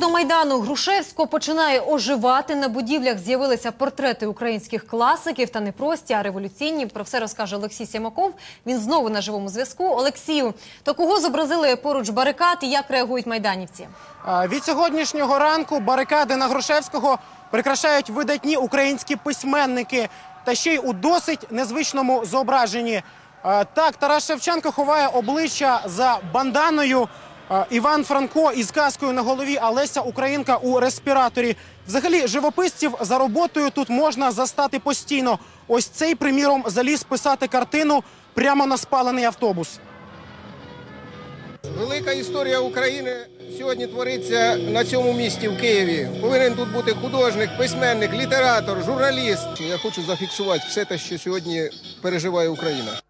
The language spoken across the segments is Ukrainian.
До Майдану Грушевського починає оживати. На будівлях з'явилися портрети українських класиків та не прості, а революційні. Про все розкаже Олексій Сімаков. Він знову на живому зв'язку. Олексію, то кого зобразили поруч барикад і як реагують майданівці? Від сьогоднішнього ранку барикади на Грушевського прикрашають видатні українські письменники та ще й у досить незвичному зображенні. Так, Тарас Шевченко ховає обличчя за банданою. А, Іван Франко із каскою на голові, а Леся Українка у респіраторі. Взагалі, живописців за роботою тут можна застати постійно. Ось цей, приміром, заліз писати картину прямо на спалений автобус. Велика історія України сьогодні твориться на цьому місті в Києві. Повинен тут бути художник, письменник, літератор, журналіст. Я хочу зафіксувати все те, що сьогодні переживає Україна.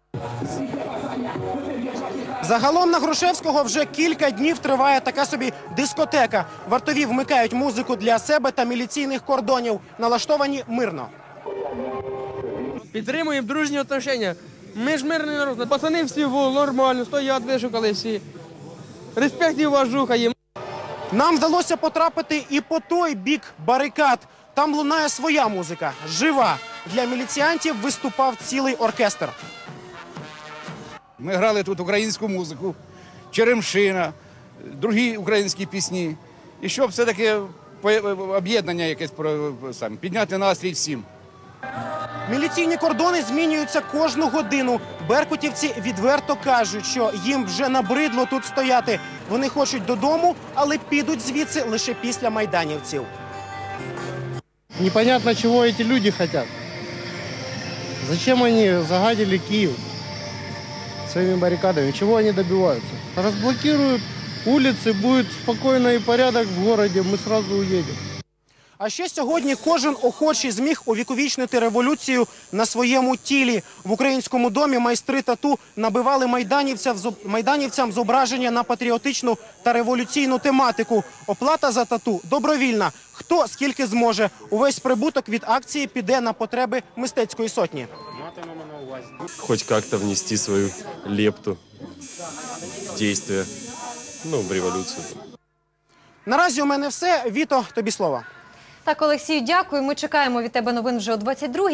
Загалом на Грушевського вже кілька днів триває така собі дискотека. Вартові вмикають музику для себе та міліційних кордонів, налаштовані мирно. Підтримуємо дружні отношення. Ми ж мирний народ. Пацани всі нормально, стоять, вишукали всі. Респект і уважуха їм. Нам вдалося потрапити і по той бік барикад. Там лунає своя музика, жива. Для міліціантів виступав цілий оркестр. Ми грали тут українську музику, Черемшина, другі українські пісні. І щоб все-таки об'єднання якесь про- саме, підняти настрій всім. Міліційні кордони змінюються кожну годину. Беркутівці відверто кажуть, що їм вже набридло тут стояти. Вони хочуть додому, але підуть звідси лише після майданівців. Непонятно, чего эти люди хотят. Зачем они загадили Киев своими баррикадами? Чего они добиваются? Разблокируют улицы, будет спокойно и порядок в городе, мы сразу уедем. А ще сьогодні кожен охочий зміг увіковічнити революцію на своєму тілі. В українському домі майстри тату набивали майданівцям, майданівцям зображення на патріотичну та революційну тематику. Оплата за тату добровільна. Хто скільки зможе. Увесь прибуток від акції піде на потреби мистецької сотні. хоть как-то внести свою лепту в действие, ну, в революцию. Наразі у мене все. Віто, тобі слово. Так, Олексію, дякую. Ми чекаємо від тебе новин вже о 22